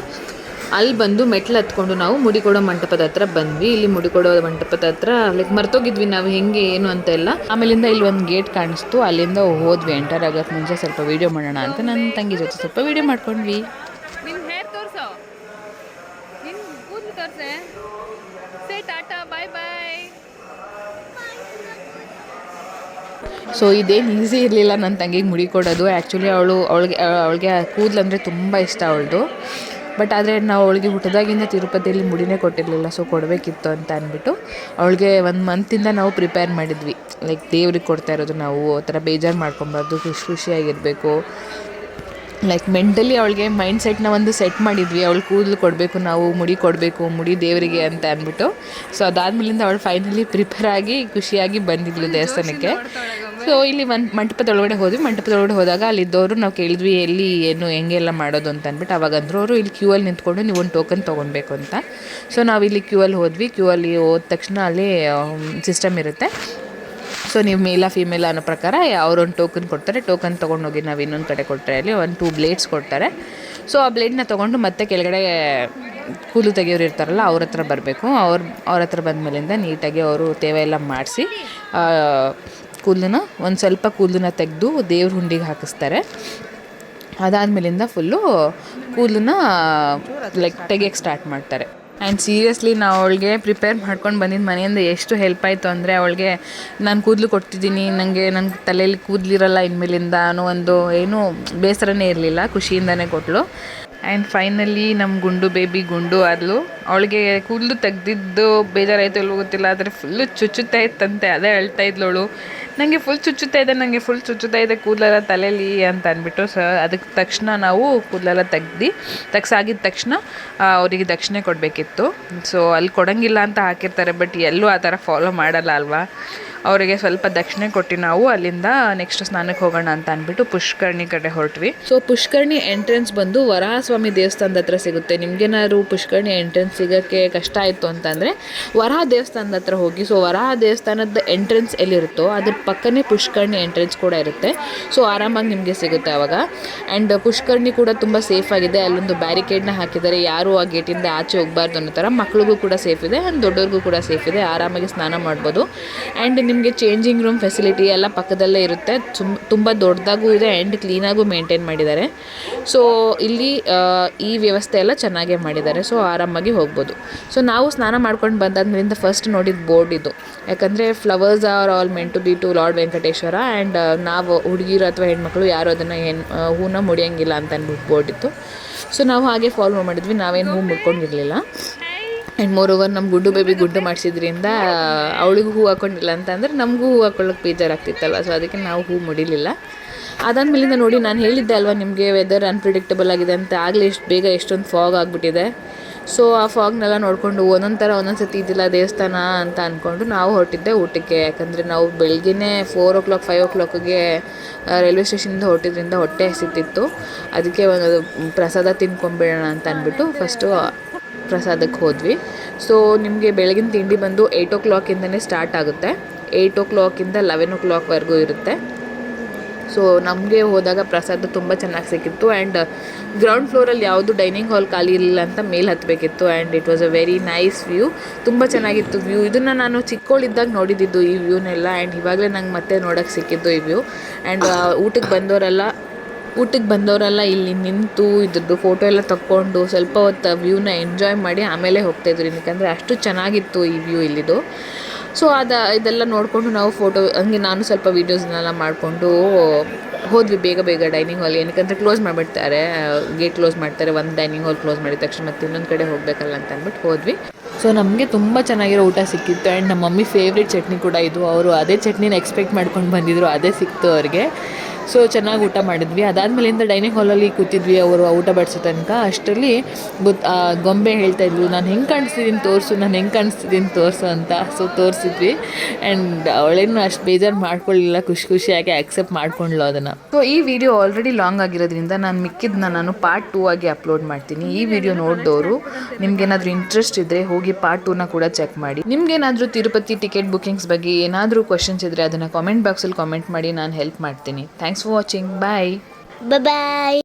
ಅಲ್ಲಿ ಬಂದು ಮೆಟ್ಲು ಹತ್ಕೊಂಡು ನಾವು ಮುಡಿಕೊಡೋ ಮಂಟಪದ ಹತ್ರ ಬಂದ್ವಿ. ಇಲ್ಲಿ ಮುಡಿಕೊಡೋ ಮಂಟಪದ ಹತ್ರ ಲೈಕ್ ಮರ್ತೋಗಿದ್ವಿ ನಾವು ಹೆಂಗೆ ಏನು ಅಂತ ಎಲ್ಲ. ಆಮೇಲಿಂದ ಇಲ್ಲಿ ಒಂದು ಗೇಟ್ ಕಾಣಿಸ್ತು. ಅಲ್ಲಿಂದ ಹೋದ್ವಿ ಎಂಟರ್ ಆಗೋಕ್ಕೆ ಮುಂಚೆ. ಸ್ವಲ್ಪ ವೀಡಿಯೋ ಮಾಡೋಣ ಅಂತ ನನ್ನ ತಂಗಿ ಜೊತೆ ಸ್ವಲ್ಪ ವೀಡಿಯೋ ಮಾಡ್ಕೊಂಡ್ವಿ. ಸೊ ಇದೇನು ಈಸಿ ಇರಲಿಲ್ಲ. ನನ್ನ ತಂಗಿಗೆ ಮುಡಿ ಕೊಡೋದು. ಆ್ಯಕ್ಚುಲಿ ಅವಳು ಅವಳಿಗೆ ಅವಳಿಗೆ ಕೂದಲು ಅಂದರೆ ತುಂಬ ಇಷ್ಟ ಅವಳದು. ಬಟ್ ಆದರೆ ನಾವು ಅವಳಿಗೆ ಹುಟ್ಟಿದಾಗಿಂದ ತಿರುಪತಿಯಲ್ಲಿ ಮುಡಿನೇ ಕೊಟ್ಟಿರಲಿಲ್ಲ. ಸೊ ಕೊಡಬೇಕಿತ್ತು ಅಂತ ಅಂದ್ಬಿಟ್ಟು ಅವಳಿಗೆ ಒಂದು ಮಂತಿಂದ ನಾವು ಪ್ರಿಪೇರ್ ಮಾಡಿದ್ವಿ. ಲೈಕ್ ದೇವ್ರಿಗೆ ಕೊಡ್ತಾ ಇರೋದು ನಾವು, ಆ ಥರ ಬೇಜಾರು ಮಾಡ್ಕೊಬಾರ್ದು, ಖುಷಿ ಖುಷಿಯಾಗಿರಬೇಕು. ಲೈಕ್ ಮೆಂಟಲಿ ಅವಳಿಗೆ ಮೈಂಡ್ ಸೆಟ್ನ ಒಂದು ಸೆಟ್ ಮಾಡಿದ್ವಿ. ಅವಳು ಕೂದಲು ಕೊಡಬೇಕು, ನಾವು ಮುಡಿ ಕೊಡಬೇಕು, ಮುಡಿ ದೇವರಿಗೆ ಅಂತ ಅಂದ್ಬಿಟ್ಟು. ಸೊ ಅದಾದ್ಮೇಲಿಂದ ಅವಳು ಫೈನಲಿ ಪ್ರಿಪೇರ್ ಆಗಿ ಖುಷಿಯಾಗಿ ಬಂದಿದ್ಲು ದೇವಸ್ಥಾನಕ್ಕೆ. ಸೊ ಇಲ್ಲಿ ಒಂದು ಮಂಟಪದ ಒಳಗಡೆ ಹೋದ್ವಿ ಮಂಟಪದ ಒಳಗಡೆ ಹೋದಾಗ ಅಲ್ಲಿದ್ದವರು ನಾವು ಕೇಳಿದ್ವಿ ಎಲ್ಲಿ ಏನು ಹೆಂಗೆಲ್ಲ ಮಾಡೋದು ಅಂತ ಅಂದ್ಬಿಟ್ಟು ಅವಾಗ ಅಂದರು ಅವರು ಇಲ್ಲಿ ಕ್ಯೂ ಅಲ್ಲಿ ನಿಂತ್ಕೊಂಡು ನೀವು ಒಂದು ಟೋಕನ್ ತೊಗೊಳ್ಬೇಕು ಅಂತ ಸೊ ನಾವು ಇಲ್ಲಿ ಕ್ಯೂ ಅಲ್ಲಿ ಹೋದ್ವಿ ಕ್ಯೂ ಅಲ್ಲಿ ಹೋದ ತಕ್ಷಣ ಅಲ್ಲಿ ಸಿಸ್ಟಮ್ ಇರುತ್ತೆ ಸೊ ನೀವು ಮೇಲ ಫೀಮೇಲ ಅನ್ನೋ ಪ್ರಕಾರ ಅವ್ರೊಂದು ಟೋಕನ್ ಕೊಡ್ತಾರೆ ಟೋಕನ್ ತೊಗೊಂಡೋಗಿ ನಾವು ಇನ್ನೊಂದು ಕಡೆ ಕೊಟ್ಟರೆ ಅಲ್ಲಿ ಒಂದು ಟೂ ಬ್ಲೇಡ್ಸ್ ಕೊಡ್ತಾರೆ ಸೊ ಆ ಬ್ಲೇಡ್ನ ತೊಗೊಂಡು ಮತ್ತೆ ಕೆಳಗಡೆ ಕೂಲು ತೆಗಿಯೋರು ಇರ್ತಾರಲ್ಲ ಅವ್ರ ಹತ್ರ ಬರಬೇಕು ಅವ್ರ ಅವ್ರ ಹತ್ರ ಬಂದಮೇಲಿಂದ ನೀಟಾಗಿ ಅವರು ತೇವ ಎಲ್ಲ ಮಾಡಿಸಿ ಕೂದಲನ್ನ ಒಂದು ಸ್ವಲ್ಪ ಕೂದಲನ್ನ ತೆಗೆದು ದೇವ್ರ ಹುಂಡಿಗೆ ಹಾಕಿಸ್ತಾರೆ. ಅದಾದಮೇಲಿಂದ ಫುಲ್ಲು ಕೂದಲನ್ನ ಲೈಕ್ ತೆಗಿಯೋಕ್ಕೆ ಸ್ಟಾರ್ಟ್ ಮಾಡ್ತಾರೆ. ಆ್ಯಂಡ್ ಸೀರಿಯಸ್ಲಿ ನಾವು ಅವಳಿಗೆ ಪ್ರಿಪೇರ್ ಮಾಡ್ಕೊಂಡು ಬಂದಿದ್ದು ಮನೆಯಿಂದ ಎಷ್ಟು ಹೆಲ್ಪ್ ಆಯಿತು ಅಂದರೆ ಅವಳಿಗೆ, ನಾನು ಕೂದಲು ಕೊಡ್ತಿದ್ದೀನಿ ನನಗೆ ನನ್ನ ತಲೆಯಲ್ಲಿ ಕೂದಲಿರಲ್ಲ ಇನ್ಮೇಲಿಂದ ಅನ್ನೋ ಒಂದು ಏನೂ ಬೇಸರನೇ ಇರಲಿಲ್ಲ, ಖುಷಿಯಿಂದನೇ ಕೊಟ್ಟಳು ಆ್ಯಂಡ್ ಫೈನಲಿ ನಮ್ಮ ಗುಂಡು ಬೇಬಿ ಗುಂಡು ಆದ್ಲು. ಅವಳಿಗೆ ಕೂದಲು ತೆಗ್ದಿದ್ದು ಬೇಜಾರಾಯಿತು ಇಲ್ವೋ ಗೊತ್ತಿಲ್ಲ, ಆದರೆ ಫುಲ್ಲು ಚುಚ್ಚುತ್ತಾ ಇತ್ತಂತೆ, ಅದೇ ಹೇಳ್ತಾ ಅವಳು. ನನಗೆ ಫುಲ್ ಚುಚ್ಚುತ್ತಾ ಇದೆ ನನಗೆ ಫುಲ್ ಚುಚ್ಚುತ್ತಾ ಇದೆ ಕೂದಲೆಲ್ಲ ತಲೆಯಲ್ಲಿ ಅಂತ ಅಂದ್ಬಿಟ್ಟು ಸೊ, ಅದಕ್ಕೆ ತಕ್ಷಣ ನಾವು ಕೂದಲೆಲ್ಲ ತೆಗ್ದು ತೆಗ್ಸಾಗಿದ ತಕ್ಷಣ ಅವರಿಗೆ ದಕ್ಷಿಣೆ ಕೊಡಬೇಕಿತ್ತು. ಸೊ ಅಲ್ಲಿ ಕೊಡಂಗಿಲ್ಲ ಅಂತ ಹಾಕಿರ್ತಾರೆ ಬಟ್ ಎಲ್ಲೂ ಆ ಥರ ಫಾಲೋ ಮಾಡಲ್ಲ ಅಲ್ವಾ? ಅವರಿಗೆ ಸ್ವಲ್ಪ ದಕ್ಷಿಣೆ ಕೊಟ್ಟು ನಾವು ಅಲ್ಲಿಂದ ನೆಕ್ಸ್ಟ್ ಸ್ನಾನಕ್ಕೆ ಹೋಗೋಣ ಅಂತ ಅಂದ್ಬಿಟ್ಟು ಪುಷ್ಕರ್ಣಿ ಕಡೆ ಹೊರಟ್ವಿ. ಸೊ ಪುಷ್ಕರ್ಣಿ ಎಂಟ್ರೆನ್ಸ್ ಬಂದು ವರಹಸ್ವಾಮಿ ದೇವಸ್ಥಾನದ ಹತ್ರ ಸಿಗುತ್ತೆ. ನಿಮ್ಗೇನಾದ್ರು ಪುಷ್ಕರ್ಣಿ ಎಂಟ್ರೆನ್ಸ್ ಸಿಗೋಕ್ಕೆ ಕಷ್ಟ ಆಯಿತು ಅಂತಂದರೆ ವರಹ ದೇವಸ್ಥಾನದ ಹತ್ರ ಹೋಗಿ ಸೊ ವರಹ ದೇವಸ್ಥಾನದ ಎಂಟ್ರೆನ್ಸ್ ಎಲ್ಲಿರುತ್ತೋ ಅದ್ರ ಪಕ್ಕನೇ ಪುಷ್ಕರ್ಣಿ ಎಂಟ್ರೆನ್ಸ್ ಕೂಡ ಇರುತ್ತೆ. ಸೊ ಆರಾಮಾಗಿ ನಿಮಗೆ ಸಿಗುತ್ತೆ ಆವಾಗ ಆ್ಯಂಡ್ ಪುಷ್ಕರ್ಣಿ ಕೂಡ ತುಂಬ ಸೇಫ್ ಆಗಿದೆ. ಅಲ್ಲೊಂದು ಬ್ಯಾರಿಕೇಡ್ನ ಹಾಕಿದ್ದಾರೆ. ಯಾರು ಆ ಗೇಟಿಂದ ಆಚೆ ಹೋಗಬಾರ್ದು ಅನ್ನೋ ಥರ ಮಕ್ಳಿಗೂ ಕೂಡ ಸೇಫ್ ಇದೆ ಆ್ಯಂಡ್ ದೊಡ್ಡವ್ರಿಗೂ ಕೂಡ ಸೇಫ್ ಇದೆ. ಆರಾಮಾಗಿ ಸ್ನಾನ ಮಾಡ್ಬೋದು. ಆ್ಯಂಡ್ ನಿಮಗೆ ಚೇಂಜಿಂಗ್ ರೂಮ್ ಫೆಸಿಲಿಟಿ ಎಲ್ಲ ಪಕ್ಕದಲ್ಲೇ ಇರುತ್ತೆ. ತುಂಬ ದೊಡ್ಡದಾಗೂ ಇದೆ ಆ್ಯಂಡ್ ಕ್ಲೀನಾಗೂ ಮೇಂಟೈನ್ ಮಾಡಿದ್ದಾರೆ. ಸೊ ಇಲ್ಲಿ ಈ ವ್ಯವಸ್ಥೆ ಎಲ್ಲ ಚೆನ್ನಾಗೇ ಮಾಡಿದ್ದಾರೆ. ಸೊ ಆರಾಮಾಗಿ ಹೋಗ್ಬೋದು. ಸೊ ನಾವು ಸ್ನಾನ ಮಾಡ್ಕೊಂಡು ಬಂದಾದ್ಮೇಲಿಂದ ಫಸ್ಟ್ ನೋಡಿದ ಬೋರ್ಡ್ ಇದು. ಯಾಕಂದರೆ flowers are all meant to be to Lord Venkateshwara and ನಾವು ಹುಡುಗಿರು ಅಥವಾ ಹೆಣ್ಮಕ್ಳು ಯಾರು ಅದನ್ನು ಏನು ಹೂನ ಮುಡಿಯೋಂಗಿಲ್ಲ ಅಂತ ಅಂದ್ಬಿಟ್ಟು ಬೋರ್ಡ್ ಇತ್ತು. ಸೊ ನಾವು ಹಾಗೆ ಫಾಲೋ ಮಾಡಿದ್ವಿ. ನಾವೇನು ಹೂ ಮುಡ್ಕೊಂಡಿರಲಿಲ್ಲ. ಆ್ಯಂಡ್ ಮೋರ್ ಓವರ್ ನಮ್ಮ ಗುಡ್ಡು ಬೇಬಿ ಗುಡ್ಡು ಮಾಡಿಸಿದ್ರಿಂದ, ಅವಳಿಗೂ ಹೂ ಹಾಕೊಂಡಿಲ್ಲ ಅಂತಂದ್ರೆ ನಮಗೂ ಹೂ ಹಾಕೊಳ್ಳೋಕೆ ಬೇಜಾರಾಗ್ತಿತ್ತಲ್ಲ ಸೊ ಅದಕ್ಕೆ ನಾವು ಹೂ ಮುಡಿಲಿಲ್ಲ. ಅದಾದ್ಮೇಲಿಂದ ನೋಡಿ ನಾನು ಹೇಳಿದ್ದೆ ಅಲ್ವಾ, ನಿಮಗೆ ವೆದರ್ ಅನ್ಪ್ರಿಡಿಕ್ಟಬಲ್ ಆಗಿದೆ ಅಂತ. ಆಗಲೇ ಎಷ್ಟು, ಬೇಗ ಎಷ್ಟೊಂದು ಫಾಗ್ ಆಗಿಬಿಟ್ಟಿದೆ. ಸೊ ಆ ಫಾಗ್ನೆಲ್ಲ ನೋಡಿಕೊಂಡು ಒಂದೊಂದು ಥರ ಒಂದೊಂದು ಸತಿ ಇದಿಲ್ಲ ದೇವಸ್ಥಾನ ಅಂತ ಅಂದ್ಕೊಂಡು ನಾವು ಹೊರಟಿದ್ದೆ ಊಟಕ್ಕೆ. ಯಾಕಂದರೆ ನಾವು ಬೆಳಗ್ಗೆ ಫೋರ್ ಓ ಕ್ಲಾಕ್ ಫೈವ್ ಓ ಕ್ಲಾಕ್ಗೆ ರೈಲ್ವೆ ಸ್ಟೇಷನಿಂದ ಹೊರಟಿದ್ರಿಂದ ಹೊಟ್ಟೆ ಹಸಿತಿತ್ತು. ಅದಕ್ಕೆ ಒಂದು ಪ್ರಸಾದ ತಿನ್ಕೊಂಬಿಡೋಣ ಅಂತ ಅಂದ್ಬಿಟ್ಟು ಫಸ್ಟು ಪ್ರಸಾದಕ್ಕೆ ಹೋದ್ವಿ. ಸೊ ನಿಮಗೆ ಬೆಳಗಿನ ತಿಂಡಿ ಬಂದು ಏಯ್ಟ್ ಓ ಕ್ಲಾಕಿಂದನೇ ಸ್ಟಾರ್ಟ್ ಆಗುತ್ತೆ. ಏಯ್ಟ್ ಓ ಕ್ಲಾಕಿಂದ ಲೆವೆನ್ ಓ ಕ್ಲಾಕ್ವರೆಗೂ ಇರುತ್ತೆ. ಸೊ ನಮಗೆ ಹೋದಾಗ ಪ್ರಸಾದ ತುಂಬ ಚೆನ್ನಾಗಿ ಸಿಕ್ಕಿತ್ತು. ಆ್ಯಂಡ್ ಗ್ರೌಂಡ್ ಫ್ಲೋರಲ್ಲಿ ಯಾವುದು ಡೈನಿಂಗ್ ಹಾಲ್ ಖಾಲಿ ಇರಲಿಲ್ಲ ಅಂತ ಮೇಲೆ ಹತ್ತಬೇಕಿತ್ತು and it was a very nice view ತುಂಬ ಚೆನ್ನಾಗಿತ್ತು ವ್ಯೂ ಇದನ್ನು ನಾನು ಚಿಕ್ಕವಳಿದ್ದಾಗ ನೋಡಿದ್ದು ಈ ವ್ಯೂನೆಲ್ಲ ಆ್ಯಂಡ್ ಇವಾಗಲೇ ನಂಗೆ ಮತ್ತೆ ನೋಡೋಕ್ಕೆ ಸಿಕ್ಕಿದ್ದು ಈ ವ್ಯೂ ಆ್ಯಂಡ್ ಊಟಕ್ಕೆ ಬಂದವರೆಲ್ಲ ಊಟಕ್ಕೆ ಬಂದವರೆಲ್ಲ ಇಲ್ಲಿ ನಿಂತು ಇದ್ರದ್ದು ಫೋಟೋ ಎಲ್ಲ ತಕ್ಕೊಂಡು ಸ್ವಲ್ಪ ಹೊತ್ತು ವ್ಯೂನ ಎಂಜಾಯ್ ಮಾಡಿ ಆಮೇಲೆ ಹೋಗ್ತಾಯಿದ್ರು ಯಾಕಂದರೆ ಅಷ್ಟು ಚೆನ್ನಾಗಿತ್ತು ಈ ವ್ಯೂ ಇಲ್ಲಿದು. ಸೊ ಅದ, ಇದೆಲ್ಲ ನೋಡಿಕೊಂಡು ನಾವು ಫೋಟೋ ಹಂಗೆ ನಾನು ಸ್ವಲ್ಪ ವೀಡಿಯೋಸ್ನೆಲ್ಲ ಮಾಡಿಕೊಂಡು ಹೋದ್ವಿ ಬೇಗ ಬೇಗ ಡೈನಿಂಗ್ ಹಾಲ್ ಏನಕ್ಕಂದ್ರೆ ಕ್ಲೋಸ್ ಮಾಡಿಬಿಡ್ತಾರೆ. ಗೇಟ್ ಕ್ಲೋಸ್ ಮಾಡ್ತಾರೆ. ಒಂದು ಡೈನಿಂಗ್ ಹಾಲ್ ಕ್ಲೋಸ್ ಮಾಡಿದ ತಕ್ಷಣ ಮತ್ತೆ ಇನ್ನೊಂದು ಕಡೆ ಹೋಗಬೇಕಲ್ಲ ಅಂತ ಅಂದ್ಬಿಟ್ಟು ಹೋದ್ವಿ. ಸೊ ನಮಗೆ ತುಂಬ ಚೆನ್ನಾಗಿರೋ ಊಟ ಸಿಕ್ಕಿತ್ತು. ಆ್ಯಂಡ್ ನಮ್ಮ ಮಮ್ಮಿ ಫೇವ್ರೇಟ್ ಚಟ್ನಿ ಕೂಡ ಇದು. ಅವರು ಅದೇ ಚಟ್ನಿನ ಎಕ್ಸ್ಪೆಕ್ಟ್ ಮಾಡ್ಕೊಂಡು ಬಂದಿದ್ರು. ಅದೇ ಸಿಕ್ತು ಅವ್ರಿಗೆ. ಸೊ ಚೆನ್ನಾಗಿ ಊಟ ಮಾಡಿದ್ವಿ. ಅದಾದಮೇಲಿಂದ ಡೈನಿಂಗ್ ಹಾಲಲ್ಲಿ ಕೂತಿದ್ವಿ ಅವರು ಊಟ ಬಡಿಸೋ ತನಕ. ಅಷ್ಟರಲ್ಲಿ ಗೊತ್ತು ಗೊಂಬೆ ಹೇಳ್ತಾ ಇದ್ಲು, ನಾನು ಹೆಂಗೆ ಕಾಣಿಸ್ತಿದ್ದೀನಿ ತೋರಿಸು, ನಾನು ಹೆಂಗೆ ಕಾಣಿಸ್ತಿದ್ದೀನಿ ತೋರಿಸು ಅಂತ. ಸೊ ತೋರಿಸಿದ್ವಿ. ಆ್ಯಂಡ್ ಅವಳೇನು ಅಷ್ಟು ಬೇಜಾರು ಮಾಡ್ಕೊಳ್ಳಿಲ್ಲ ಖುಷಿ ಖುಷಿಯಾಗಿ ಆಕ್ಸೆಪ್ಟ್ ಮಾಡ್ಕೊಂಡ್ಲು ಅದನ್ನು. ಸೊ ಈ ವಿಡಿಯೋ ಆಲ್ರೆಡಿ ಲಾಂಗ್ ಆಗಿರೋದ್ರಿಂದ ನಾನು ಮಿಕ್ಕಿದ್ನ ನಾನು ಪಾರ್ಟ್ ಟೂ ಆಗಿ ಅಪ್ಲೋಡ್ ಮಾಡ್ತೀನಿ. ಈ ವಿಡಿಯೋ ನೋಡಿದವರು ನಿಮ್ಗೇನಾದರೂ ಇಂಟ್ರೆಸ್ಟ್ ಇದ್ದರೆ ಹೋಗಿ ಪಾರ್ಟ್ ಟೂನ ಕೂಡ ಚೆಕ್ ಮಾಡಿ. ನಿಮ್ಗೇನಾದರೂ ತಿರುಪತಿ ಟಿಕೆಟ್ ಬುಕಿಂಗ್ಸ್ ಬಗ್ಗೆ ಏನಾದರೂ ಕ್ವಶನ್ಸ್ ಇದ್ದರೆ ಅದನ್ನು ಕಾಮೆಂಟ್ ಬಾಕ್ಸಲ್ಲಿ ಕಾಮೆಂಟ್ ಮಾಡಿ, ನಾನು ಹೆಲ್ಪ್ ಮಾಡ್ತೀನಿ. Thanks Thanks for watching. Bye. Bye-bye.